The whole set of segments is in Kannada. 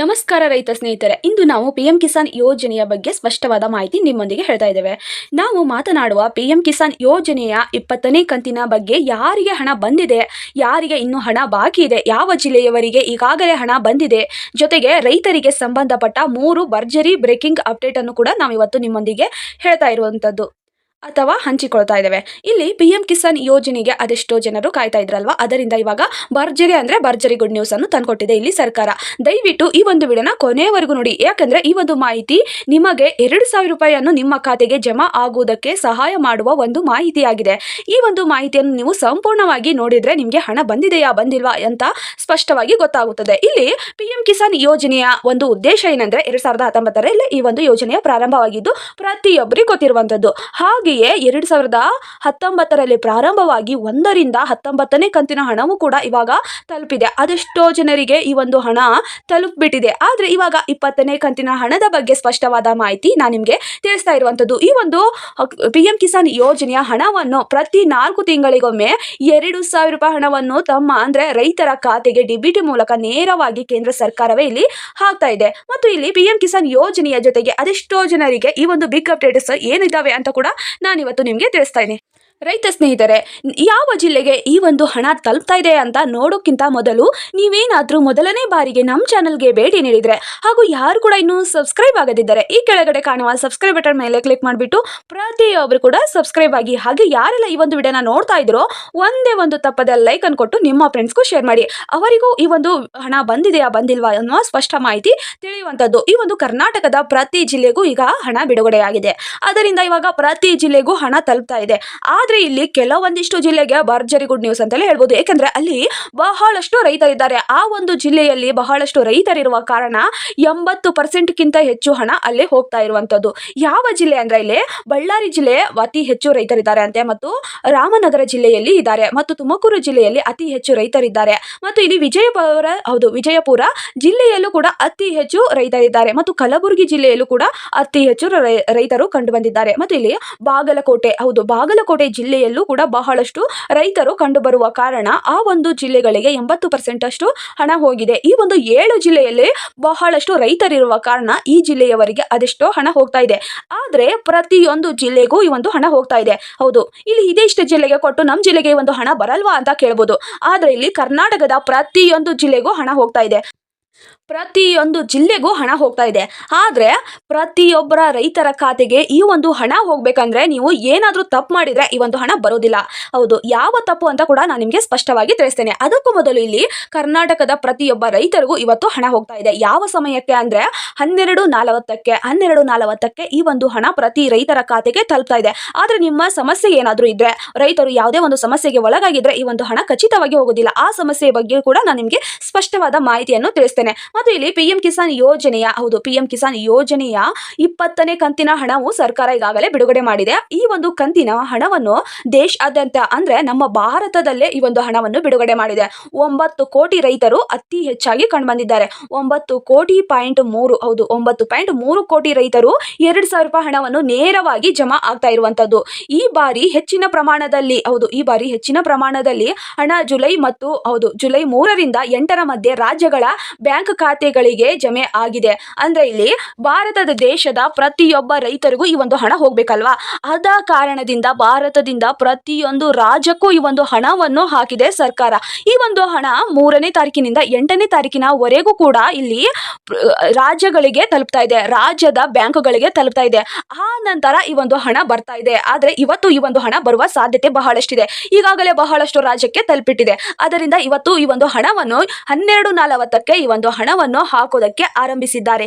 ನಮಸ್ಕಾರ ರೈತ ಸ್ನೇಹಿತರೆ, ಇಂದು ನಾವು ಪಿಎಂ ಕಿಸಾನ್ ಯೋಜನೆಯ ಬಗ್ಗೆ ಸ್ಪಷ್ಟವಾದ ಮಾಹಿತಿ ನಿಮ್ಮೊಂದಿಗೆ ಹೇಳ್ತಾ ಇದ್ದೇವೆ. ನಾವು ಮಾತನಾಡುವ ಪಿಎಂ ಕಿಸಾನ್ ಯೋಜನೆಯ ಇಪ್ಪತ್ತನೇ ಕಂತಿನ ಬಗ್ಗೆ ಯಾರಿಗೆ ಹಣ ಬಂದಿದೆ, ಯಾರಿಗೆ ಇನ್ನೂ ಹಣ ಬಾಕಿ ಇದೆ, ಯಾವ ಜಿಲ್ಲೆಯವರಿಗೆ ಈಗಾಗಲೇ ಹಣ ಬಂದಿದೆ, ಜೊತೆಗೆ ರೈತರಿಗೆ ಸಂಬಂಧಪಟ್ಟ ಮೂರು ಭರ್ಜರಿ ಬ್ರೇಕಿಂಗ್ ಅಪ್ಡೇಟ್ ಅನ್ನು ಕೂಡ ನಾವು ಇವತ್ತು ನಿಮ್ಮೊಂದಿಗೆ ಹೇಳ್ತಾ ಇರುವಂಥದ್ದು ಅಥವಾ ಹಂಚಿಕೊಳ್ತಾ ಇದ್ದಾವೆ. ಇಲ್ಲಿ ಪಿ ಎಂ ಕಿಸಾನ್ ಯೋಜನೆಗೆ ಅದೆಷ್ಟೋ ಜನರು ಕಾಯ್ತಾ ಇದ್ರಲ್ವಾ? ಅದರಿಂದ ಇವಾಗ ಭರ್ಜರಿ ಅಂದ್ರೆ ಭರ್ಜರಿ ಗುಡ್ ನ್ಯೂಸ್ ಅನ್ನು ತಂದುಕೊಟ್ಟಿದೆ ಇಲ್ಲಿ ಸರ್ಕಾರ. ದಯವಿಟ್ಟು ಈ ಒಂದು ವಿಡಿಯೋನ ಕೊನೆಯವರೆಗೂ ನೋಡಿ. ಯಾಕಂದ್ರೆ ಈ ಒಂದು ಮಾಹಿತಿ ನಿಮಗೆ ಎರಡು ಸಾವಿರ ರೂಪಾಯಿಯನ್ನು ನಿಮ್ಮ ಖಾತೆಗೆ ಜಮಾ ಆಗುವುದಕ್ಕೆ ಸಹಾಯ ಮಾಡುವ ಒಂದು ಮಾಹಿತಿಯಾಗಿದೆ. ಈ ಒಂದು ಮಾಹಿತಿಯನ್ನು ನೀವು ಸಂಪೂರ್ಣವಾಗಿ ನೋಡಿದ್ರೆ ನಿಮಗೆ ಹಣ ಬಂದಿದೆಯಾ, ಬಂದಿಲ್ವಾ ಅಂತ ಸ್ಪಷ್ಟವಾಗಿ ಗೊತ್ತಾಗುತ್ತದೆ. ಇಲ್ಲಿ ಪಿ ಕಿಸಾನ್ ಯೋಜನೆಯ ಒಂದು ಉದ್ದೇಶ ಏನಂದ್ರೆ ಎರಡು ಸಾವಿರದ ಈ ಒಂದು ಯೋಜನೆಯ ಪ್ರಾರಂಭವಾಗಿದ್ದು ಪ್ರತಿಯೊಬ್ಬರಿಗೆ ಗೊತ್ತಿರುವಂತದ್ದು ಹಾಗೆಯೇ ಎರಡು ಸಾವಿರದ ಹತ್ತೊಂಬತ್ತರಲ್ಲಿ ಪ್ರಾರಂಭವಾಗಿ ಒಂದರಿಂದ ಹತ್ತೊಂಬತ್ತನೇ ಕಂತಿನ ಹಣವು ಕೂಡ ಇವಾಗ ತಲುಪಿದೆ. ಅದೆಷ್ಟೋ ಜನರಿಗೆ ಈ ಒಂದು ಹಣ ತಲುಪಿಬಿಟ್ಟಿದೆ. ಆದರೆ ಇವಾಗ ಇಪ್ಪತ್ತನೇ ಕಂತಿನ ಹಣದ ಬಗ್ಗೆ ಸ್ಪಷ್ಟವಾದ ಮಾಹಿತಿ ನಾನು ನಿಮಗೆ ತಿಳಿಸ್ತಾ ಇರುವಂಥದ್ದು ಈ ಒಂದು ಪಿ ಎಂ ಕಿಸಾನ್ ಯೋಜನೆಯ ಹಣವನ್ನು ಪ್ರತಿ ನಾಲ್ಕು ತಿಂಗಳಿಗೊಮ್ಮೆ ಎರಡು ಸಾವಿರ ರೂಪಾಯಿ ಹಣವನ್ನು ತಮ್ಮ ಅಂದರೆ ರೈತರ ಖಾತೆಗೆ ಡಿಬಿಟಿ ಮೂಲಕ ನೇರವಾಗಿ ಕೇಂದ್ರ ಸರ್ಕಾರವೇ ಇಲ್ಲಿ ಹಾಕ್ತಾ ಇದೆ. ಮತ್ತು ಇಲ್ಲಿ ಪಿ ಎಂ ಕಿಸಾನ್ ಯೋಜನೆಯ ಜೊತೆಗೆ ಅದೆಷ್ಟೋ ಜನರಿಗೆ ಈ ಒಂದು ಬಿಗ್ ಅಪ್ಡೇಟ್ಸ್ ಏನಿದ್ದಾವೆ ಅಂತ ಕೂಡ ನಾನಿವತ್ತು ನಿಮಗೆ ತಿಳಿಸ್ತಾ ಇದ್ದೀನಿ. ರೈತ ಸ್ನೇಹಿತರೆ, ಯಾವ ಜಿಲ್ಲೆಗೆ ಈ ಒಂದು ಹಣ ತಲುಪ್ತಾ ಇದೆ ಅಂತ ನೋಡೋಕ್ಕಿಂತ ಮೊದಲು ನೀವೇನಾದರೂ ಮೊದಲನೇ ಬಾರಿಗೆ ನಮ್ಮ ಚಾನಲ್ಗೆ ಭೇಟಿ ನೀಡಿದರೆ ಹಾಗೂ ಯಾರು ಕೂಡ ಇನ್ನೂ ಸಬ್ಸ್ಕ್ರೈಬ್ ಆಗದಿದ್ದರೆ ಈ ಕೆಳಗಡೆ ಕಾಣುವ ಸಬ್ಸ್ಕ್ರೈಬ್ ಬಟನ್ ಮೇಲೆ ಕ್ಲಿಕ್ ಮಾಡಿಬಿಟ್ಟು ಪ್ರತಿಯೊಬ್ಬರು ಕೂಡ ಸಬ್ಸ್ಕ್ರೈಬ್ ಆಗಿ ಹಾಗೆ ಯಾರೆಲ್ಲ ಈ ಒಂದು ವಿಡಿಯೋನ ನೋಡ್ತಾ ಇದ್ರೋ ಒಂದೇ ಒಂದು ತಪ್ಪದ ಲೈಕ್ ಅನ್ನು ಕೊಟ್ಟು ನಿಮ್ಮ ಫ್ರೆಂಡ್ಸ್ಗೂ ಶೇರ್ ಮಾಡಿ. ಅವರಿಗೂ ಈ ಒಂದು ಹಣ ಬಂದಿದೆಯಾ, ಬಂದಿಲ್ವಾ ಅನ್ನುವ ಸ್ಪಷ್ಟ ಮಾಹಿತಿ ತಿಳಿಯುವಂಥದ್ದು. ಈ ಒಂದು ಕರ್ನಾಟಕದ ಪ್ರತಿ ಜಿಲ್ಲೆಗೂ ಈಗ ಹಣ ಬಿಡುಗಡೆಯಾಗಿದೆ. ಅದರಿಂದ ಇವಾಗ ಪ್ರತಿ ಜಿಲ್ಲೆಗೂ ಹಣ ತಲುಪ್ತಾ ಇದೆ. ಆದ್ರೆ ಇಲ್ಲಿ ಕೆಲವೊಂದಿಷ್ಟು ಜಿಲ್ಲೆಗೆ ಭರ್ಜರಿ ಗುಡ್ ನ್ಯೂಸ್ ಅಂತಲೇ ಹೇಳ್ಬೋದು. ಯಾಕಂದ್ರೆ ಅಲ್ಲಿ ಬಹಳಷ್ಟು ರೈತರಿದ್ದಾರೆ. ಆ ಒಂದು ಜಿಲ್ಲೆಯಲ್ಲಿ ಬಹಳಷ್ಟು ರೈತರಿರುವ ಕಾರಣ ಎಂಬತ್ತು ಪರ್ಸೆಂಟ್ಗಿಂತ ಹೆಚ್ಚು ಹಣ ಅಲ್ಲಿ ಹೋಗ್ತಾ ಇರುವಂತದ್ದು ಯಾವ ಜಿಲ್ಲೆ ಅಂದ್ರೆ ಇಲ್ಲಿ ಬಳ್ಳಾರಿ ಜಿಲ್ಲೆ ಅತಿ ಹೆಚ್ಚು ರೈತರಿದ್ದಾರೆ ಅಂತೆ ಮತ್ತು ರಾಮನಗರ ಜಿಲ್ಲೆಯಲ್ಲಿ ಇದ್ದಾರೆ. ಮತ್ತು ತುಮಕೂರು ಜಿಲ್ಲೆಯಲ್ಲಿ ಅತಿ ಹೆಚ್ಚು ರೈತರಿದ್ದಾರೆ. ಮತ್ತು ಇಲ್ಲಿ ವಿಜಯಪುರ, ಹೌದು, ವಿಜಯಪುರ ಜಿಲ್ಲೆಯಲ್ಲೂ ಕೂಡ ಅತಿ ಹೆಚ್ಚು ರೈತರಿದ್ದಾರೆ. ಮತ್ತು ಕಲಬುರಗಿ ಜಿಲ್ಲೆಯಲ್ಲೂ ಕೂಡ ಅತಿ ಹೆಚ್ಚು ರೈತರು ಕಂಡು ಬಂದಿದ್ದಾರೆ. ಮತ್ತು ಇಲ್ಲಿ ಬಾಗಲಕೋಟೆ, ಹೌದು, ಬಾಗಲಕೋಟೆ ಜಿಲ್ಲೆಯಲ್ಲೂ ಕೂಡ ಬಹಳಷ್ಟು ರೈತರು ಕಂಡುಬರುವ ಕಾರಣ ಆ ಒಂದು ಜಿಲ್ಲೆಗಳಿಗೆ ಎಂಬತ್ತು ಪರ್ಸೆಂಟ್ ಅಷ್ಟು ಹಣ ಹೋಗಿದೆ. ಈ ಒಂದು ಏಳು ಜಿಲ್ಲೆಯಲ್ಲಿ ಬಹಳಷ್ಟು ರೈತರಿರುವ ಕಾರಣ ಈ ಜಿಲ್ಲೆಯವರಿಗೆ ಅದೆಷ್ಟೋ ಹಣ ಹೋಗ್ತಾ ಇದೆ. ಆದರೆ ಪ್ರತಿಯೊಂದು ಜಿಲ್ಲೆಗೂ ಈ ಒಂದು ಹಣ ಹೋಗ್ತಾ ಇದೆ. ಹೌದು, ಇಲ್ಲಿ ಇದಿಷ್ಟು ಜಿಲ್ಲೆಗೆ ಕೊಟ್ಟು ನಮ್ಮ ಜಿಲ್ಲೆಗೆ ಒಂದು ಹಣ ಬರಲ್ವಾ ಅಂತ ಕೇಳ್ಬೋದು. ಆದರೆ ಇಲ್ಲಿ ಕರ್ನಾಟಕದ ಪ್ರತಿಯೊಂದು ಜಿಲ್ಲೆಗೂ ಹಣ ಹೋಗ್ತಾ ಇದೆ. ಪ್ರತಿಯೊಂದು ಜಿಲ್ಲೆಗೂ ಹಣ ಹೋಗ್ತಾ ಇದೆ. ಆದರೆ ಪ್ರತಿಯೊಬ್ಬರ ರೈತರ ಖಾತೆಗೆ ಈ ಒಂದು ಹಣ ಹೋಗಬೇಕಂದ್ರೆ ನೀವು ಏನಾದರೂ ತಪ್ಪು ಮಾಡಿದರೆ ಈ ಒಂದು ಹಣ ಬರೋದಿಲ್ಲ. ಹೌದು, ಯಾವ ತಪ್ಪು ಅಂತ ಕೂಡ ನಾನು ನಿಮಗೆ ಸ್ಪಷ್ಟವಾಗಿ ತಿಳಿಸ್ತೇನೆ. ಅದಕ್ಕೂ ಮೊದಲು ಇಲ್ಲಿ ಕರ್ನಾಟಕದ ಪ್ರತಿಯೊಬ್ಬ ರೈತರಿಗೂ ಇವತ್ತು ಹಣ ಹೋಗ್ತಾ ಇದೆ. ಯಾವ ಸಮಯಕ್ಕೆ ಅಂದರೆ ಹನ್ನೆರಡು ನಲವತ್ತಕ್ಕೆ ಹನ್ನೆರಡು ನಲವತ್ತಕ್ಕೆ ಈ ಒಂದು ಹಣ ಪ್ರತಿ ರೈತರ ಖಾತೆಗೆ ತಲುಪ್ತಾ ಇದೆ. ಆದರೆ ನಿಮ್ಮ ಸಮಸ್ಯೆ ಏನಾದರೂ ಇದ್ರೆ, ರೈತರು ಯಾವುದೇ ಒಂದು ಸಮಸ್ಯೆಗೆ ಒಳಗಾಗಿದ್ರೆ ಈ ಒಂದು ಹಣ ಖಚಿತವಾಗಿ ಹೋಗೋದಿಲ್ಲ. ಆ ಸಮಸ್ಯೆ ಬಗ್ಗೆ ಕೂಡ ನಾನು ನಿಮಗೆ ಸ್ಪಷ್ಟವಾದ ಮಾಹಿತಿಯನ್ನು ತಿಳಿಸ್ತೇನೆ. ಮತ್ತು ಇಲ್ಲಿ ಪಿ ಎಂ ಕಿಸಾನ್ ಯೋಜನೆಯ, ಹೌದು ಪಿ ಎಂ ಕಿಸಾನ್ ಯೋಜನೆಯ ಇಪ್ಪತ್ತನೇ ಕಂತಿನ ಹಣವು ಸರ್ಕಾರ ಈಗಾಗಲೇ ಬಿಡುಗಡೆ ಮಾಡಿದೆ. ಈ ಒಂದು ಕಂತಿನ ಹಣವನ್ನು ದೇಶಾದ್ಯಂತ ಅಂದ್ರೆ ನಮ್ಮ ಭಾರತದಲ್ಲೇ ಈ ಒಂದು ಹಣವನ್ನು ಬಿಡುಗಡೆ ಮಾಡಿದೆ. ಒಂಬತ್ತು ಕೋಟಿ ರೈತರು ಅತಿ ಹೆಚ್ಚಾಗಿ ಕಂಡುಬಂದಿದ್ದಾರೆ. ಒಂಬತ್ತು ಕೋಟಿ ಪಾಯಿಂಟ್ ಮೂರು, ಹೌದು, ಒಂಬತ್ತು ಪಾಯಿಂಟ್ ಮೂರು ಕೋಟಿ ರೈತರು ಎರಡು ಸಾವಿರ ರೂಪಾಯಿ ಹಣವನ್ನು ನೇರವಾಗಿ ಜಮಾ ಆಗ್ತಾ ಇರುವಂತದ್ದು. ಈ ಬಾರಿ ಹೆಚ್ಚಿನ ಪ್ರಮಾಣದಲ್ಲಿ, ಹೌದು, ಈ ಬಾರಿ ಹೆಚ್ಚಿನ ಪ್ರಮಾಣದಲ್ಲಿ ಹಣ ಜುಲೈ ಮತ್ತು, ಹೌದು, ಜುಲೈ ಮೂರರಿಂದ ಎಂಟರ ಮಧ್ಯೆ ರಾಜ್ಯಗಳ ಬ್ಯಾಂಕ್ ಖಾತೆಗಳಿಗೆ ಜಮೆ ಆಗಿದೆ. ಅಂದ್ರೆ ಇಲ್ಲಿ ಭಾರತದ ದೇಶದ ಪ್ರತಿಯೊಬ್ಬ ರೈತರಿಗೂ ಈ ಒಂದು ಹಣ ಹೋಗ್ಬೇಕಲ್ವಾ? ಅದ ಕಾರಣದಿಂದ ಭಾರತದಿಂದ ಪ್ರತಿಯೊಂದು ರಾಜ್ಯಕ್ಕೂ ಈ ಒಂದು ಹಣವನ್ನು ಹಾಕಿದೆ ಸರ್ಕಾರ. ಈ ಒಂದು ಹಣ ಮೂರನೇ ತಾರೀಕಿನಿಂದ ಎಂಟನೇ ತಾರೀಕಿನವರೆಗೂ ಕೂಡ ಇಲ್ಲಿ ರಾಜ್ಯಗಳಿಗೆ ತಲುಪ್ತಾ ಇದೆ. ರಾಜ್ಯದ ಬ್ಯಾಂಕುಗಳಿಗೆ ತಲುಪ್ತಾ ಇದೆ. ಆ ನಂತರ ಈ ಒಂದು ಹಣ ಬರ್ತಾ ಇದೆ. ಆದ್ರೆ ಇವತ್ತು ಈ ಒಂದು ಹಣ ಬರುವ ಸಾಧ್ಯತೆ ಬಹಳಷ್ಟಿದೆ. ಈಗಾಗಲೇ ಬಹಳಷ್ಟು ರಾಜ್ಯಕ್ಕೆ ತಲುಪಿಟ್ಟಿದೆ. ಅದರಿಂದ ಇವತ್ತು ಈ ಒಂದು ಹಣವನ್ನು ಹನ್ನೆರಡು ನಲವತ್ತಕ್ಕೆ ಈ ಒಂದು ಹಣವನ್ನು ಹಾಕೋದಕ್ಕೆ ಆರಂಭಿಸಿದ್ದಾರೆ.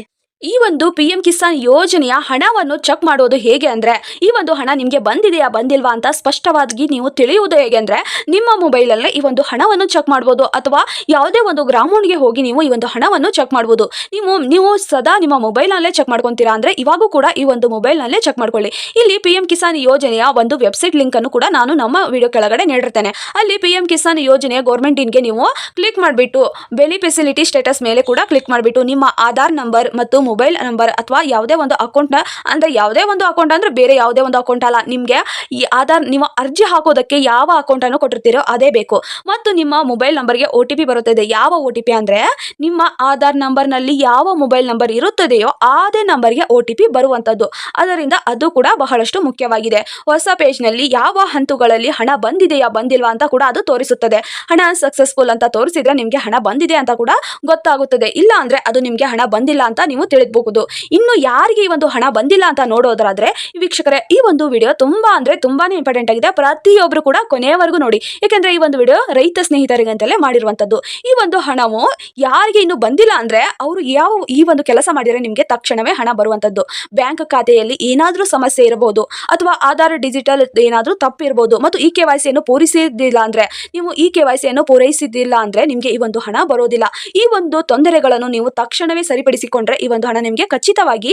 ಈ ಒಂದು ಪಿ ಎಂ ಕಿಸಾನ್ ಯೋಜನೆಯ ಹಣವನ್ನು ಚೆಕ್ ಮಾಡೋದು ಹೇಗೆ ಅಂದ್ರೆ, ಈ ಒಂದು ಹಣ ನಿಮಗೆ ಬಂದಿದೆಯಾ, ಬಂದಿಲ್ವಾ ಅಂತ ಸ್ಪಷ್ಟವಾಗಿ ನೀವು ತಿಳಿಯುವುದು ಹೇಗೆ ಅಂದ್ರೆ, ನಿಮ್ಮ ಮೊಬೈಲಲ್ಲೇ ಈ ಒಂದು ಹಣವನ್ನು ಚೆಕ್ ಮಾಡ್ಬೋದು. ಅಥವಾ ಯಾವುದೇ ಒಂದು ಗ್ರಾಮೋನ್ಗೆ ಹೋಗಿ ನೀವು ಈ ಒಂದು ಹಣವನ್ನು ಚೆಕ್ ಮಾಡ್ಬೋದು. ನೀವು ನೀವು ಸದಾ ನಿಮ್ಮ ಮೊಬೈಲ್ನಲ್ಲೇ ಚೆಕ್ ಮಾಡ್ಕೊತೀರಾ ಅಂದ್ರೆ, ಇವಾಗೂ ಕೂಡ ಈ ಒಂದು ಮೊಬೈಲ್ನಲ್ಲೇ ಚೆಕ್ ಮಾಡ್ಕೊಳ್ಳಿ. ಇಲ್ಲಿ ಪಿ ಎಂ ಕಿಸಾನ್ ಯೋಜನೆಯ ಒಂದು ವೆಬ್ಸೈಟ್ ಲಿಂಕ್ ಅನ್ನು ಕೂಡ ನಾನು ನಮ್ಮ ವಿಡಿಯೋ ಕೆಳಗಡೆ ನೀಡಿರ್ತೇನೆ. ಅಲ್ಲಿ ಪಿ ಎಂ ಕಿಸಾನ್ ಯೋಜನೆಯ ಗೌರ್ಮೆಂಟ್ ಇನ್ಗೆ ನೀವು ಕ್ಲಿಕ್ ಮಾಡಿಬಿಟ್ಟು, ಬೆಲಿ ಫೆಸಿಲಿಟಿ ಸ್ಟೇಟಸ್ ಮೇಲೆ ಕೂಡ ಕ್ಲಿಕ್ ಮಾಡಿಬಿಟ್ಟು, ನಿಮ್ಮ ಆಧಾರ್ ನಂಬರ್ ಮತ್ತು ಮೊಬೈಲ್ ನಂಬರ್ ಅಥವಾ ಯಾವುದೇ ಒಂದು ಅಕೌಂಟ್ನ ಅಂದರೆ ಯಾವುದೇ ಒಂದು ಅಕೌಂಟ್ ಅಂದರೆ ಬೇರೆ ಯಾವುದೇ ಒಂದು ಅಕೌಂಟ್ ಅಲ್ಲ. ನಿಮಗೆ ಈ ಆಧಾರ್, ನೀವು ಅರ್ಜಿ ಹಾಕೋದಕ್ಕೆ ಯಾವ ಅಕೌಂಟನ್ನು ಕೊಟ್ಟಿರ್ತೀರೋ ಅದೇ ಬೇಕು. ಮತ್ತು ನಿಮ್ಮ ಮೊಬೈಲ್ ನಂಬರ್ಗೆ ಒ ಟಿ ಪಿ ಬರುತ್ತದೆ. ಯಾವ ಒ ಟಿ ಪಿ ಅಂದರೆ ನಿಮ್ಮ ಆಧಾರ್ ನಂಬರ್ನಲ್ಲಿ ಯಾವ ಮೊಬೈಲ್ ನಂಬರ್ ಇರುತ್ತದೆಯೋ ಅದೇ ನಂಬರ್ಗೆ ಒ ಟಿ ಪಿ ಬರುವಂಥದ್ದು ಅದರಿಂದ ಅದು ಕೂಡ ಬಹಳಷ್ಟು ಮುಖ್ಯವಾಗಿದೆ. ಹೊಸ ಪೇಜ್ನಲ್ಲಿ ಯಾವ ಹಂತಗಳಲ್ಲಿ ಹಣ ಬಂದಿದೆಯಾ, ಬಂದಿಲ್ವಾ ಅಂತ ಕೂಡ ಅದು ತೋರಿಸುತ್ತದೆ. ಹಣ ಸಕ್ಸಸ್ಫುಲ್ ಅಂತ ತೋರಿಸಿದ್ರೆ ನಿಮಗೆ ಹಣ ಬಂದಿದೆ ಅಂತ ಕೂಡ ಗೊತ್ತಾಗುತ್ತದೆ. ಇಲ್ಲ ಅಂದರೆ ಅದು ನಿಮಗೆ ಹಣ ಬಂದಿಲ್ಲ ಅಂತ ನೀವು ತಿಳಿದ್ಬಹುದು ಇನ್ನು ಯಾರಿಗೆ ಈ ಒಂದು ಹಣ ಬಂದಿಲ್ಲ ಅಂತ ನೋಡೋದಾದ್ರೆ, ವೀಕ್ಷಕರೇ, ಈ ಒಂದು ವಿಡಿಯೋ ತುಂಬಾ ಅಂದ್ರೆ ತುಂಬಾನೇ ಇಂಪಾರ್ಟೆಂಟ್ ಆಗಿದೆ. ಪ್ರತಿಯೊಬ್ಬರು ಕೂಡ ಕೊನೆಯವರೆಗೂ ನೋಡಿ. ಯಾಕಂದ್ರೆ ಈ ಒಂದು ವಿಡಿಯೋ ರೈತ ಸ್ನೇಹಿತರಿಗಂತಲೇ ಮಾಡಿರುವಂತದ್ದು. ಈ ಒಂದು ಹಣವು ಯಾರಿಗೆ ಇನ್ನು ಬಂದಿಲ್ಲ ಅಂದ್ರೆ ಅವರು ಯಾವ ಈ ಒಂದು ಕೆಲಸ ಮಾಡಿದರೆ ನಿಮಗೆ ತಕ್ಷಣವೇ ಹಣ ಬರುವಂತದ್ದು. ಬ್ಯಾಂಕ್ ಖಾತೆಯಲ್ಲಿ ಏನಾದರೂ ಸಮಸ್ಯೆ ಇರಬಹುದು ಅಥವಾ ಆಧಾರ್ ಡಿಜಿಟಲ್ ಏನಾದರೂ ತಪ್ಪಿರಬಹುದು ಮತ್ತು ಈ ಕೆ ವೈ ಸಿಯನ್ನು ಪೂರೈಸಿದ್ದಿಲ್ಲ ಅಂದ್ರೆ, ನೀವು ಈ ಕೆ ವೈ ಸಿಯನ್ನು ಪೂರೈಸಿದ್ದಿಲ್ಲ ಅಂದ್ರೆ ನಿಮಗೆ ಈ ಒಂದು ಹಣ ಬರೋದಿಲ್ಲ. ಈ ಒಂದು ತೊಂದರೆಗಳನ್ನು ನೀವು ತಕ್ಷಣವೇ ಸರಿಪಡಿಸಿಕೊಂಡ್ರೆ ಈ ಒಂದು ಹಣ ನಿಮಗೆ ಖಚಿತವಾಗಿ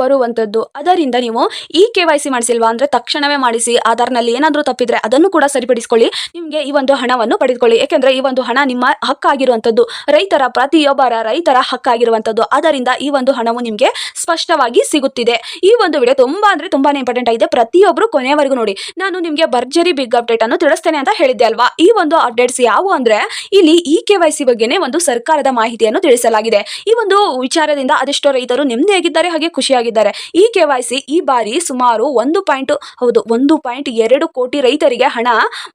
ಬರುವಂಥದ್ದು ಅದರಿಂದ ನೀವು ಈ ಕೆ ವೈ ಸಿ ಮಾಡಿಸಿಲ್ವಾ ಅಂದರೆ ತಕ್ಷಣವೇ ಮಾಡಿಸಿ, ಆಧಾರ್ನಲ್ಲಿ ಏನಾದರೂ ತಪ್ಪಿದ್ರೆ ಅದನ್ನು ಕೂಡ ಸರಿಪಡಿಸಿಕೊಳ್ಳಿ. ನಿಮಗೆ ಈ ಒಂದು ಹಣವನ್ನು ಪಡೆದುಕೊಳ್ಳಿ. ಏಕೆಂದರೆ ಈ ಒಂದು ಹಣ ನಿಮ್ಮ ಹಕ್ಕಾಗಿರುವಂಥದ್ದು ರೈತರ, ಪ್ರತಿಯೊಬ್ಬರ ರೈತರ ಹಕ್ಕಾಗಿರುವಂಥದ್ದು ಅದರಿಂದ ಈ ಒಂದು ಹಣವು ನಿಮಗೆ ಸ್ಪಷ್ಟವಾಗಿ ಸಿಗುತ್ತಿದೆ. ಈ ಒಂದು ವಿಡಿಯೋ ತುಂಬ ಅಂದರೆ ತುಂಬಾ ಇಂಪಾರ್ಟೆಂಟ್ ಆಗಿದೆ. ಪ್ರತಿಯೊಬ್ಬರು ಕೊನೆಯವರೆಗೂ ನೋಡಿ. ನಾನು ನಿಮಗೆ ಭರ್ಜರಿ ಬಿಗ್ ಅಪ್ಡೇಟ್ ಅನ್ನು ತಿಳಿಸ್ತೇನೆ ಅಂತ ಹೇಳಿದ್ದೆ ಅಲ್ವಾ? ಈ ಒಂದು ಅಪ್ಡೇಟ್ಸ್ ಯಾವುವು ಅಂದರೆ ಇಲ್ಲಿ ಇ ಕೆ ವೈ ಸಿ ಬಗ್ಗೆನೇ ಒಂದು ಸರ್ಕಾರದ ಮಾಹಿತಿಯನ್ನು ತಿಳಿಸಲಾಗಿದೆ. ಈ ಒಂದು ವಿಚಾರದಿಂದ ಅದೆಷ್ಟೋ ರೈತರು ನೆಮ್ಮದಿಯಾಗಿದ್ದಾರೆ ಹಾಗೆ ಖುಷಿಯಾಗಿದ್ದಾರೆ ಈ ಕೆ ಈ ಬಾರಿ ಸುಮಾರು ಒಂದು ಪಾಯಿಂಟ್, ಹೌದು, ಒಂದು ಪಾಯಿಂಟ್ ಎರಡು ಕೋಟಿ ರೈತರಿಗೆ ಹಣ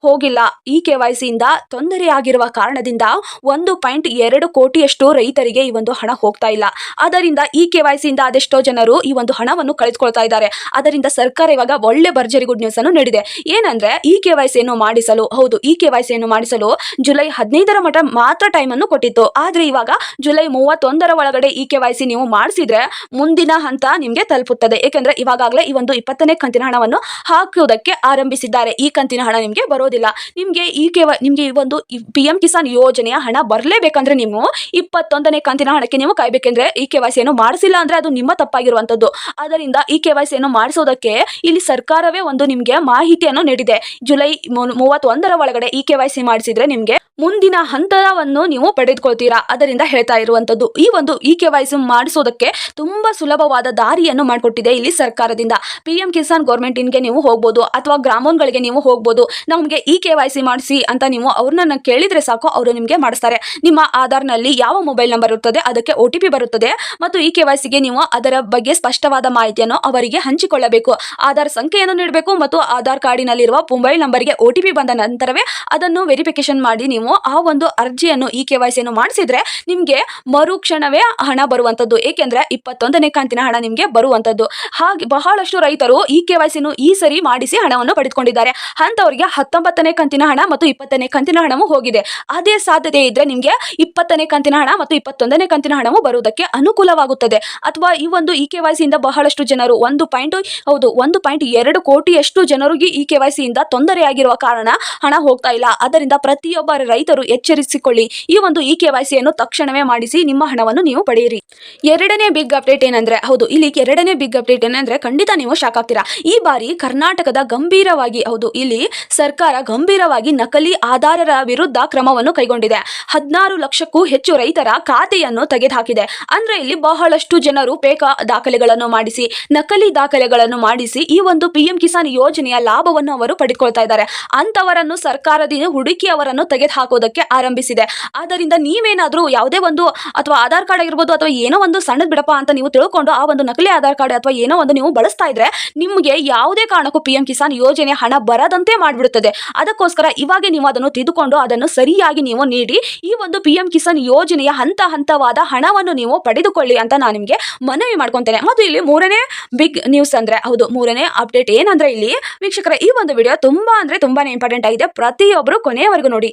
ಹೋಗಿಲ್ಲ. ಈ ಕೆ ವೈ ಸಿಯಿಂದ ತೊಂದರೆಯಾಗಿರುವ ಕಾರಣದಿಂದ ಒಂದು ಪಾಯಿಂಟ್ ಎರಡು ಕೋಟಿಯಷ್ಟು ರೈತರಿಗೆ ಈ ಒಂದು ಹಣ ಹೋಗ್ತಾ ಇಲ್ಲ. ಅದರಿಂದ ಈ ಕೆ ವೈ ಸಿಯಿಂದ ಅದೆಷ್ಟೋ ಜನರು ಈ ಒಂದು ಹಣವನ್ನು ಕಳೆದುಕೊಳ್ತಾ ಇದ್ದಾರೆ. ಅದರಿಂದ ಸರ್ಕಾರ ಇವಾಗ ಒಳ್ಳೆ ಭರ್ಜರಿ ಗುಡ್ ನ್ಯೂಸ್ ಅನ್ನು ನೀಡಿದೆ. ಏನಂದ್ರೆ, ಈ ಕೆ ವೈ ಸಿಯನ್ನು ಮಾಡಿಸಲು, ಹೌದು, ಈ ಕೆ ವೈ ಸಿಯನ್ನು ಮಾಡಿಸಲು ಜುಲೈ ಹದಿನೈದರ ಮಟ್ಟ ಮಾತ್ರ ಟೈಮ್ ಅನ್ನು ಕೊಟ್ಟಿತ್ತು. ಆದ್ರೆ ಇವಾಗ ಜುಲೈ ಮೂವತ್ತೊಂದರ ಒಳಗಡೆ ಈ ಕೆ ವೈ ಸಿ ನೀವು ಮಾಡಿಸಿದ್ರೆ ಮುಂದಿನ ಹಂತ ನಿಮಗೆ ತಲುಪುತ್ತದೆ. ಏಕೆಂದ್ರೆ ಇವಾಗಲೇ ಈ ಒಂದು ಇಪ್ಪತ್ತನೇ ಕಂತಿನ ಹಣವನ್ನು ಹಾಕುವುದಕ್ಕೆ ಆರಂಭಿಸಿದ್ದಾರೆ. ಈ ಕಂತಿನ ಹಣ ನಿಮಗೆ ಬರೋದಿಲ್ಲ. ನಿಮಗೆ ಈ ಕೇವ, ನಿಮಗೆ ಈ ಒಂದು ಪಿ ಎಂ ಕಿಸಾನ್ ಯೋಜನೆಯ ಹಣ ಬರಲೇಬೇಕಂದ್ರೆ ನೀವು ಇಪ್ಪತ್ತೊಂದನೇ ಕಂತಿನ ಹಣಕ್ಕೆ ನೀವು ಕಾಯಬೇಕೆಂದ್ರೆ ಈ ಕೆ ವೈ ಮಾಡಿಸಿಲ್ಲ ಅಂದ್ರೆ ಅದು ನಿಮ್ಮ ತಪ್ಪಾಗಿರುವಂತದ್ದು ಅದರಿಂದ ಈ ಕೆ ವೈ ಸಿಯನ್ನು ಮಾಡಿಸೋದಕ್ಕೆ ಇಲ್ಲಿ ಸರ್ಕಾರವೇ ಒಂದು ನಿಮಗೆ ಮಾಹಿತಿಯನ್ನು ನೀಡಿದೆ. ಜುಲೈ ಮೂವತ್ತೊಂದರ ಒಳಗಡೆ ಈ ಕೆ ಮಾಡಿಸಿದ್ರೆ ನಿಮಗೆ ಮುಂದಿನ ಹಂತವನ್ನು ನೀವು ಪಡೆದುಕೊಳ್ತೀರಾ. ಅದರಿಂದ ಹೇಳ್ತಾ ಇರುವಂತದ್ದು ಈ ಒಂದು ಇ ಕೆ ಮಾಡಿಸೋದಕ್ಕೆ ತುಂಬಾ ಸುಲಭವಾದ ದಾರಿಯನ್ನು ಮಾಡಿಕೊಟ್ಟಿದೆ ಇಲ್ಲಿ ಸರ್ಕಾರದಿಂದ. ಪಿ ಎಂ ಕಿಸಾನ್ ಗೌರ್ಮೆಂಟ್ ಇನ್ಗೆ ನೀವು ಹೋಗ್ಬೋದು, ಅಥವಾ ಗ್ರಾಮೋನ್ಗಳಿಗೆ ನೀವು ಹೋಗ್ಬೋದು. ನಮಗೆ ಇ ಕೆ ವೈ ಸಿ ಮಾಡಿಸಿ ಅಂತ ನೀವು ಅವ್ರನ್ನ ಕೇಳಿದ್ರೆ ಸಾಕು, ಅವರು ನಿಮಗೆ ಮಾಡಿಸ್ತಾರೆ. ನಿಮ್ಮ ಆಧಾರ್ನಲ್ಲಿ ಯಾವ ಮೊಬೈಲ್ ನಂಬರ್ ಇರುತ್ತದೆ ಅದಕ್ಕೆ ಒ ಟಿ ಪಿ ಬರುತ್ತದೆ, ಮತ್ತು ಈ ಕೆ ವೈ ಸಿಗೆ ನೀವು ಅದರ ಬಗ್ಗೆ ಸ್ಪಷ್ಟವಾದ ಮಾಹಿತಿಯನ್ನು ಅವರಿಗೆ ಹಂಚಿಕೊಳ್ಳಬೇಕು. ಆಧಾರ್ ಸಂಖ್ಯೆಯನ್ನು ನೀಡಬೇಕು, ಮತ್ತು ಆಧಾರ್ ಕಾರ್ಡಿನಲ್ಲಿರುವ ಮೊಬೈಲ್ ನಂಬರ್ಗೆ ಒ ಟಿ ಪಿ ಬಂದ ನಂತರವೇ ಅದನ್ನು ವೆರಿಫಿಕೇಶನ್ ಮಾಡಿ ನೀವು ಆ ಒಂದು ಅರ್ಜಿಯನ್ನು ಇ ಕೆ ವೈ ಸಿಯನ್ನು ಮಾಡಿಸಿದ್ರೆ ನಿಮಗೆ ಮರುಕ್ಷಣವೇ ಹಣ ಬರುವಂಥದ್ದು, ಏಕೆಂದರೆ ಇಪ್ಪತ್ತೊಂದನೇ ಕಂತಿನ ಹಣ ನಿಮಗೆ ಬರುವಂಥದ್ದು ಹಾಗೆ ಬಹಳಷ್ಟು ರೈತರು ಈ ಕೆ ವೈ ಈ ಸರಿ ಮಾಡಿಸಿ ಹಣವನ್ನು ಪಡೆದುಕೊಂಡಿದ್ದಾರೆ. ಅಂತವರಿಗೆ ಹತ್ತೊಂಬತ್ತನೇ ಕಂತಿನ ಹಣ ಮತ್ತು ಇಪ್ಪತ್ತನೇ ಕಂತಿನ ಹಣವು ಹೋಗಿದೆ. ಅದೇ ಸಾಧ್ಯತೆ ಇದ್ರೆ ನಿಮಗೆ ಇಪ್ಪತ್ತನೇ ಕಂತಿನ ಹಣ ಮತ್ತು ಇಪ್ಪತ್ತೊಂದನೇ ಕಂತಿನ ಹಣವು ಬರುವುದಕ್ಕೆ ಅನುಕೂಲವಾಗುತ್ತದೆ. ಅಥವಾ ಈ ಒಂದು ಇ ಕೆ ವೈ ಬಹಳಷ್ಟು ಜನರು ಒಂದು ಪಾಯಿಂಟ್ ಹೌದು, ಒಂದು ಪಾಯಿಂಟ್ ಎರಡು ಕೋಟಿಯಷ್ಟು ಜನರಿಗೆ ಇ ಕೆ ವೈ ತೊಂದರೆಯಾಗಿರುವ ಕಾರಣ ಹಣ ಹೋಗ್ತಾ ಇಲ್ಲ. ಅದರಿಂದ ಪ್ರತಿಯೊಬ್ಬ ರೈತರು ಎಚ್ಚರಿಸಿಕೊಳ್ಳಿ. ಈ ಒಂದು ಇ ಕೆ ವೈ ತಕ್ಷಣವೇ ಮಾಡಿಸಿ ನಿಮ್ಮ ಹಣವನ್ನು ನೀವು ಪಡೆಯಿರಿ. ಎರಡನೇ ಬಿಗ್ ಅಪ್ಡೇಟ್ ಏನಂದ್ರೆ, ಹೌದು ಇಲ್ಲಿ ಎರಡನೇ ಬಿಗ್ ಅಪ್ಡೇಟ್ ಏನಂದ್ರೆ ಖಂಡಿತ ನೀವು ಶಾಕ್ ಆಗ್ತೀರಾ. ಈ ಬಾರಿ ಕರ್ನಾಟಕದ ಗಂಭೀರವಾಗಿ, ಹೌದು, ಇಲ್ಲಿ ಸರ್ಕಾರ ಗಂಭೀರವಾಗಿ ನಕಲಿ ಆಧಾರರ ವಿರುದ್ಧ ಕ್ರಮವನ್ನು ಕೈಗೊಂಡಿದೆ. ಹದಿನಾರು ಲಕ್ಷಕ್ಕೂ ಹೆಚ್ಚು ರೈತರ ಖಾತೆಯನ್ನು ತೆಗೆದುಹಾಕಿದೆ. ಅಂದ್ರೆ ಇಲ್ಲಿ ಬಹಳಷ್ಟು ಜನರು ಪೇಕ ದಾಖಲೆಗಳನ್ನು ಮಾಡಿಸಿ, ನಕಲಿ ದಾಖಲೆಗಳನ್ನು ಮಾಡಿಸಿ ಈ ಒಂದು ಪಿಎಂ ಕಿಸಾನ್ ಯೋಜನೆಯ ಲಾಭವನ್ನು ಅವರು ಪಡೆದುಕೊಳ್ತಾ ಇದ್ದಾರೆ. ಅಂತವರನ್ನು ಸರ್ಕಾರದಿಂದ ಹುಡುಕಿ ಅವರನ್ನು ತೆಗೆದುಹಾಕೋದಕ್ಕೆ ಆರಂಭಿಸಿದೆ. ಆದ್ದರಿಂದ ನೀವೇನಾದರೂ ಯಾವುದೇ ಒಂದು, ಅಥವಾ ಆಧಾರ್ ಕಾರ್ಡ್ ಆಗಿರ್ಬೋದು, ಅಥವಾ ಏನೋ ಒಂದು ಸಣ್ಣದ ಬಿಡಪ್ಪ ಅಂತ ನೀವು ತಿಳ್ಕೊಂಡು ಆ ಒಂದು ನಕಲಿ ಆಧಾರ್ ಕಾರ್ಡ್ ಅಥವಾ ಏನೋ ಒಂದು ನೀವು ಬಳಸ್ತಾ ಇದ್ರೆ ನಿಮಗೆ ಯಾವುದೇ ಕಾರಣಕ್ಕೂ ಪಿ ಎಂ ಕಿಸಾನ್ ಯೋಜನೆ ಹಣ ಬರದಂತೆ ಮಾಡಿಬಿಡುತ್ತದೆ. ಅದಕ್ಕೋಸ್ಕರ ಇವಾಗ ನೀವು ಅದನ್ನು ತಿದ್ದುಕೊಂಡು ಅದನ್ನು ಸರಿಯಾಗಿ ನೀವು ನೀಡಿ. ಈ ಒಂದು ಪಿ ಎಂ ಕಿಸಾನ್ ಯೋಜನೆಯ ಹಂತ ಹಂತವಾದ ಹಣವನ್ನು ನೀವು ಪಡೆದುಕೊಳ್ಳಿ ಅಂತ ನಾನು ನಿಮಗೆ ಮನವಿ ಮಾಡ್ಕೊತೇನೆ. ಮತ್ತು ಇಲ್ಲಿ ಮೂರನೇ ಬಿಗ್ ನ್ಯೂಸ್ ಅಂದ್ರೆ, ಹೌದು, ಮೂರನೇ ಅಪ್ಡೇಟ್ ಏನಂದ್ರೆ ಇಲ್ಲಿ ವೀಕ್ಷಕರ, ಈ ಒಂದು ವಿಡಿಯೋ ತುಂಬಾ ಅಂದ್ರೆ ತುಂಬಾನೇ ಇಂಪಾರ್ಟೆಂಟ್ ಆಗಿದೆ. ಪ್ರತಿಯೊಬ್ಬರು ಕೊನೆಯವರೆಗೂ ನೋಡಿ.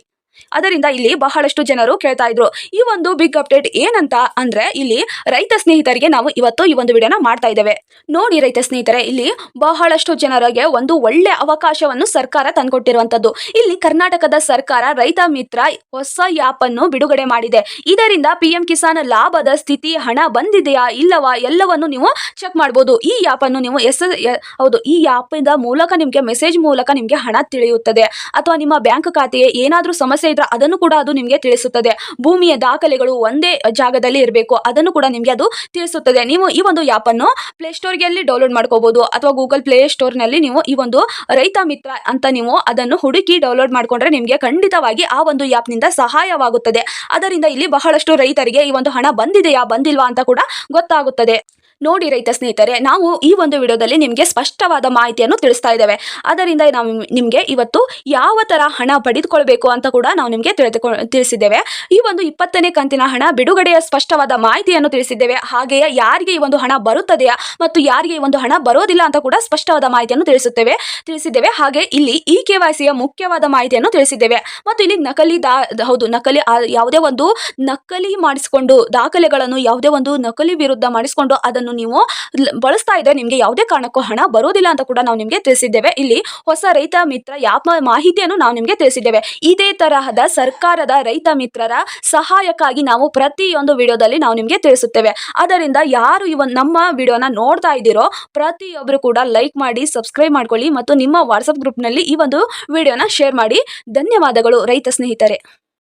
ಅದರಿಂದ ಇಲ್ಲಿ ಬಹಳಷ್ಟು ಜನರು ಕೇಳ್ತಾ ಇದ್ರು. ಈ ಒಂದು ಬಿಗ್ ಅಪ್ಡೇಟ್ ಏನಂತ ಅಂದ್ರೆ ಇಲ್ಲಿ ರೈತ ಸ್ನೇಹಿತರಿಗೆ ನಾವು ಇವತ್ತು ಈ ಒಂದು ವಿಡಿಯೋನ ಮಾಡ್ತಾ ಇದ್ದೇವೆ. ನೋಡಿ ರೈತ ಸ್ನೇಹಿತರೆ, ಇಲ್ಲಿ ಬಹಳಷ್ಟು ಜನರಿಗೆ ಒಂದು ಒಳ್ಳೆ ಅವಕಾಶವನ್ನು ಸರ್ಕಾರ ತಂದುಕೊಟ್ಟಿರುವಂತದ್ದು. ಇಲ್ಲಿ ಕರ್ನಾಟಕದ ಸರ್ಕಾರ ರೈತ ಮಿತ್ರ ಹೊಸ ಆ್ಯಪ್ ಅನ್ನು ಬಿಡುಗಡೆ ಮಾಡಿದೆ. ಇದರಿಂದ ಪಿ ಎಂ ಕಿಸಾನ್ ಲಾಭದ ಸ್ಥಿತಿ, ಹಣ ಬಂದಿದೆಯಾ ಇಲ್ಲವಾ ಎಲ್ಲವನ್ನು ನೀವು ಚೆಕ್ ಮಾಡಬಹುದು ಈ ಆ್ಯಪ್ ಅನ್ನು ನೀವು ಎಸ್ ಹೌದು, ಈ ಆ್ಯಪ್ ಮೂಲಕ ನಿಮಗೆ ಮೆಸೇಜ್ ಮೂಲಕ ನಿಮಗೆ ಹಣ ತಿಳಿಯುತ್ತದೆ. ಅಥವಾ ನಿಮ್ಮ ಬ್ಯಾಂಕ್ ಖಾತೆಗೆ ಏನಾದರೂ ಸಮಸ್ಯೆ ಸಮಸ್ಯೆ ಇದ್ರೆ ಅದನ್ನು ಕೂಡ ಅದು ನಿಮಗೆ ತಿಳಿಸುತ್ತದೆ. ಭೂಮಿಯ ದಾಖಲೆಗಳು ಒಂದೇ ಜಾಗದಲ್ಲಿ ಇರಬೇಕು, ಅದನ್ನು ಕೂಡ ನಿಮಗೆ ಅದು ತಿಳಿಸುತ್ತದೆ. ನೀವು ಈ ಒಂದು ಆ್ಯಪ್ ಅನ್ನು ಪ್ಲೇಸ್ಟೋರ್ಗೆ ಅಲ್ಲಿ ಡೌನ್ಲೋಡ್ ಮಾಡ್ಕೋಬಹುದು ಅಥವಾ ಗೂಗಲ್ ಪ್ಲೇ ಸ್ಟೋರ್ನಲ್ಲಿ ನೀವು ಈ ಒಂದು ರೈತ ಮಿತ್ರ ಅಂತ ನೀವು ಅದನ್ನು ಹುಡುಕಿ ಡೌನ್ಲೋಡ್ ಮಾಡ್ಕೊಂಡ್ರೆ ನಿಮಗೆ ಖಂಡಿತವಾಗಿ ಆ ಒಂದು ಆ್ಯಪ್ನಿಂದ ಸಹಾಯವಾಗುತ್ತದೆ. ಅದರಿಂದ ಇಲ್ಲಿ ಬಹಳಷ್ಟು ರೈತರಿಗೆ ಈ ಒಂದು ಹಣ ಬಂದಿದೆಯಾ, ಬಂದಿಲ್ವಾ ಅಂತ ಕೂಡ ಗೊತ್ತಾಗುತ್ತದೆ. ನೋಡಿ ರೈತ ಸ್ನೇಹಿತರೆ, ನಾವು ಈ ಒಂದು ವಿಡಿಯೋದಲ್ಲಿ ನಿಮಗೆ ಸ್ಪಷ್ಟವಾದ ಮಾಹಿತಿಯನ್ನು ತಿಳಿಸ್ತಾ ಇದ್ದೇವೆ. ಅದರಿಂದ ನಾವು ನಿಮಗೆ ಇವತ್ತು ಯಾವ ಥರ ಹಣ ಪಡೆದುಕೊಳ್ಬೇಕು ಅಂತ ಕೂಡ ನಾವು ನಿಮಗೆ ತಿಳಿದುಕೊ, ತಿಳಿಸಿದ್ದೇವೆ. ಈ ಒಂದು ಇಪ್ಪತ್ತನೇ ಕಂತಿನ ಹಣ ಬಿಡುಗಡೆಯ ಸ್ಪಷ್ಟವಾದ ಮಾಹಿತಿಯನ್ನು ತಿಳಿಸಿದ್ದೇವೆ. ಹಾಗೆಯೇ ಯಾರಿಗೆ ಈ ಒಂದು ಹಣ ಬರುತ್ತದೆಯಾ ಮತ್ತು ಯಾರಿಗೆ ಈ ಒಂದು ಹಣ ಬರೋದಿಲ್ಲ ಅಂತ ಕೂಡ ಸ್ಪಷ್ಟವಾದ ಮಾಹಿತಿಯನ್ನು ತಿಳಿಸುತ್ತೇವೆ. ತಿಳಿಸಿದ್ದೇವೆ. ಹಾಗೆ ಇಲ್ಲಿ ಇ ಕೆ ಮುಖ್ಯವಾದ ಮಾಹಿತಿಯನ್ನು ತಿಳಿಸಿದ್ದೇವೆ. ಮತ್ತು ಇಲ್ಲಿ ನಕಲಿ ದಾ, ಹೌದು, ನಕಲಿ ಯಾವುದೇ ಒಂದು ನಕಲಿ ಮಾಡಿಸಿಕೊಂಡು, ದಾಖಲೆಗಳನ್ನು ಯಾವುದೇ ಒಂದು ನಕಲಿ ವಿರುದ್ಧ ಮಾಡಿಸಿಕೊಂಡು ಅದನ್ನು ನೀವು ಬಳಸ್ತಾ ಇದ್ರೆ ನಿಮಗೆ ಯಾವುದೇ ಕಾರಣಕ್ಕೂ ಹಣ ಬರೋದಿಲ್ಲ ಅಂತ ಕೂಡ ನಾವು ನಿಮಗೆ ತಿಳಿಸಿದ್ದೇವೆ. ಇಲ್ಲಿ ಹೊಸ ರೈತ ಮಿತ್ರ ಯಾವ ಮಾಹಿತಿಯನ್ನು ನಾವು ನಿಮಗೆ ತಿಳಿಸಿದ್ದೇವೆ. ಇದೇ ತರಹದ ಸರ್ಕಾರದ ರೈತ ಮಿತ್ರರ ಸಹಾಯಕ್ಕಾಗಿ ನಾವು ಪ್ರತಿಯೊಂದು ವಿಡಿಯೋದಲ್ಲಿ ನಾವು ನಿಮಗೆ ತಿಳಿಸುತ್ತೇವೆ. ಅದರಿಂದ ಯಾರು ಇವ ನಮ್ಮ ವಿಡಿಯೋನ ನೋಡ್ತಾ ಇದ್ದೀರೋ ಪ್ರತಿಯೊಬ್ಬರು ಕೂಡ ಲೈಕ್ ಮಾಡಿ, ಸಬ್ಸ್ಕ್ರೈಬ್ ಮಾಡ್ಕೊಳ್ಳಿ ಮತ್ತು ನಿಮ್ಮ ವಾಟ್ಸಪ್ ಗ್ರೂಪ್ನಲ್ಲಿ ಈ ಒಂದು ವಿಡಿಯೋನ ಶೇರ್ ಮಾಡಿ. ಧನ್ಯವಾದಗಳು ರೈತ ಸ್ನೇಹಿತರೆ.